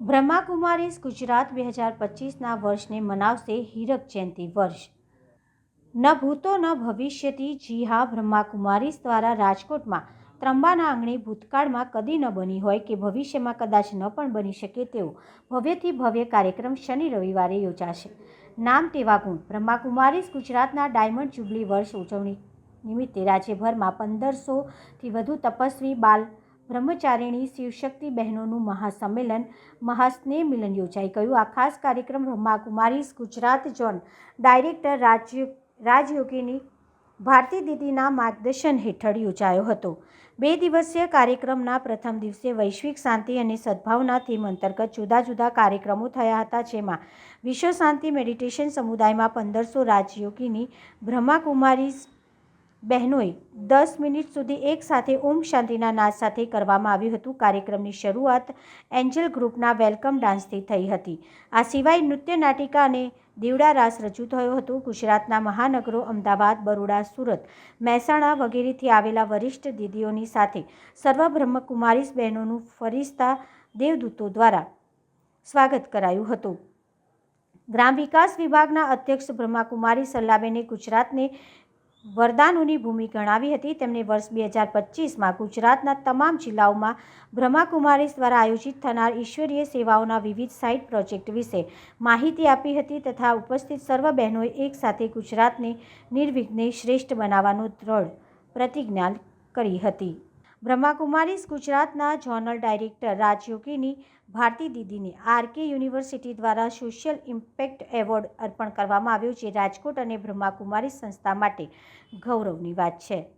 બ્રહ્માકુમારીઝ ગુજરાત બે હજાર પચીસના વર્ષને મનાવશે હીરક જયંતિ વર્ષ. ન ભૂતો ન ભવિષ્યથી જી હા બ્રહ્માકુમારીઝ દ્વારા રાજકોટમાં ત્રંબાના આંગણે ભૂતકાળમાં કદી ન બની હોય કે ભવિષ્યમાં કદાચ ન પણ બની શકે તેવો ભવ્યથી ભવ્ય કાર્યક્રમ શનિ રવિવારે યોજાશે. નામ તેવા ગુણ. બ્રહ્માકુમારીઝ ગુજરાતના ડાયમંડ જુબલી વર્ષ ઉજવણી નિમિત્તે રાજ્યભરમાં પંદરસોથી વધુ તપસ્વી બાલ બ્રહ્મચારિણી શિવશક્તિ બહેનોનું મહાસંમેલન, મહાસ્નેહ મિલન યોજાઈ ગયું. આ ખાસ કાર્યક્રમ બ્રહ્માકુમારી ગુજરાત ઝોન ડાયરેક્ટર રાજ્ય, રાજયોગીની ભારતી દીદીના માર્ગદર્શન હેઠળ યોજાયો હતો. બે દિવસીય કાર્યક્રમના પ્રથમ દિવસે વૈશ્વિક શાંતિ અને સદભાવના થીમ અંતર્ગત જુદા જુદા કાર્યક્રમો થયા હતા, જેમાં વિશ્વ શાંતિ મેડિટેશન સમુદાયમાં પંદરસો રાજયોગીની બ્રહ્માકુમારીઝ બહેનોએ દસ મિનિટ સુધી એકસાથે ઓમ શાંતિના નાદ સાથે કરવામાં આવ્યું હતું. કાર્યક્રમની શરૂઆત એન્જલ ગ્રુપના વેલકમ ડાન્સથી થઈ હતી. આ સિવાય નૃત્ય નાટિકા અને દીવડા રાસ રજૂ થયો હતો. ગુજરાતના મહાનગરો અમદાવાદ, બરોડા, સુરત, મહેસાણા વગેરેથી આવેલા વરિષ્ઠ દીદીઓની સાથે સર્વ બ્રહ્મકુમારીસ બહેનોનું ફરિસ્તા દેવદૂતો દ્વારા સ્વાગત કરાયું હતું. ગ્રામ વિકાસ વિભાગના અધ્યક્ષ બ્રહ્માકુમારી સલ્લાબેને ગુજરાતને વરદાનોની ભૂમિ ગણાવી હતી. તેમણે વર્ષ બે હજાર પચીસમાં ગુજરાતના તમામ જિલ્લાઓમાં બ્રહ્માકુમારીસ દ્વારા આયોજિત થનાર ઈશ્વરીય સેવાઓના વિવિધ સાઇટ પ્રોજેક્ટ વિશે માહિતી આપી હતી તથા ઉપસ્થિત સર્વ બહેનોએ એકસાથે ગુજરાતને નિર્વિઘ્ને શ્રેષ્ઠ બનાવવાનો દ્રઢ પ્રતિજ્ઞા કરી હતી. બ્રહ્માકુમારીઝ ગુજરાતના જોનલ ડાયરેક્ટર રાજયોગીની ભારતી દીદીને આરકે યુનિવર્સિટી દ્વારા સોશિયલ ઇમ્પેક્ટ એવોર્ડ અર્પણ કરવામાં આવ્યો, જે રાજકોટ અને બ્રહ્માકુમારી સંસ્થા માટે ગૌરવની વાત છે.